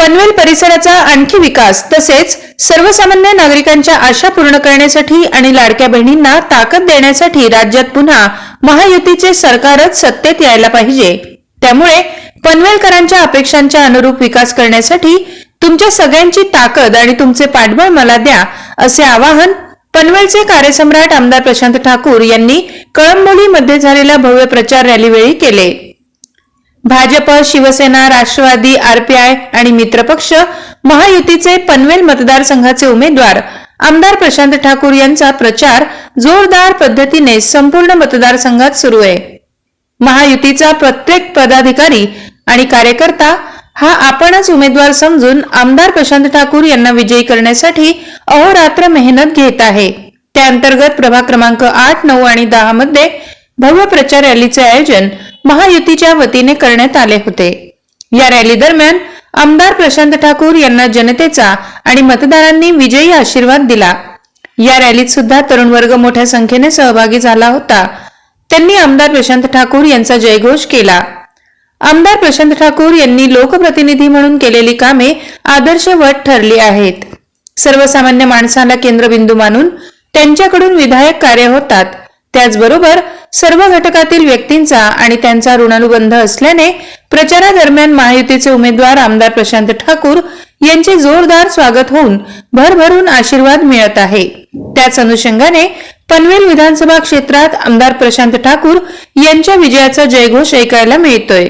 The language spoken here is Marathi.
पनवेल परिसराचा आणखी विकास तसेच सर्वसामान्य नागरिकांच्या आशा पूर्ण करण्यासाठी आणि लाडक्या बहिणींना ताकद देण्यासाठी राज्यात पुन्हा महायुतीचे सरकारच सत्तेत यायला पाहिजे. त्यामुळे पनवेलकरांच्या अपेक्षांच्या अनुरूप विकास करण्यासाठी तुमच्या सगळ्यांची ताकद आणि तुमचे पाठबळ मला द्या असे आवाहन पनवेलचे कार्यसम्राट आमदार प्रशांत ठाकूर यांनी कळंबोलीमध्ये झालेल्या भव्य प्रचार रॅलीवेळी केले. भाजप शिवसेना राष्ट्रवादी आरपीआय आणि मित्रपक्ष महायुतीचे पनवेल मतदारसंघाचे उमेदवार आमदार प्रशांत ठाकूर यांचा प्रचार जोरदार पद्धतीने संपूर्ण मतदारसंघात सुरू आहे. महायुतीचा प्रत्येक पदाधिकारी आणि कार्यकर्ता हा आपणच उमेदवार समजून आमदार प्रशांत ठाकूर यांना विजयी करण्यासाठी अहोरात्र मेहनत घेत आहे. त्या अंतर्गत प्रभाग क्रमांक आठ नऊ आणि दहा मध्ये भव्य प्रचार रॅलीचे आयोजन महायुतीच्या वतीने करण्यात आले होते. या रॅली दरम्यान आमदार प्रशांत ठाकूर यांना जनतेचा आणि मतदारांनी विजयी आशीर्वाद दिला. या रॅलीत सुद्धा तरुण वर्ग मोठ्या संख्येने सहभागी झाला होता. त्यांनी आमदार प्रशांत ठाकूर यांचा जयघोष केला. आमदार प्रशांत ठाकूर यांनी लोकप्रतिनिधी म्हणून केलेली कामे आदर्शवत ठरली आहेत. सर्वसामान्य माणसाला केंद्रबिंदू मानून त्यांच्याकडून विधायक कार्य होतात. त्याचबरोबर सर्व घटकातील व्यक्तींचा आणि त्यांचा ऋणानुबंध असल्याने प्रचारादरम्यान महायुतीचे उमेदवार आमदार प्रशांत ठाकूर यांचे जोरदार स्वागत होऊन भरभरून आशीर्वाद मिळत आहे. त्याच अनुषंगाने पनवेल विधानसभा क्षेत्रात आमदार प्रशांत ठाकूर यांच्या विजयाचा जयघोष ऐकायला मिळतोय.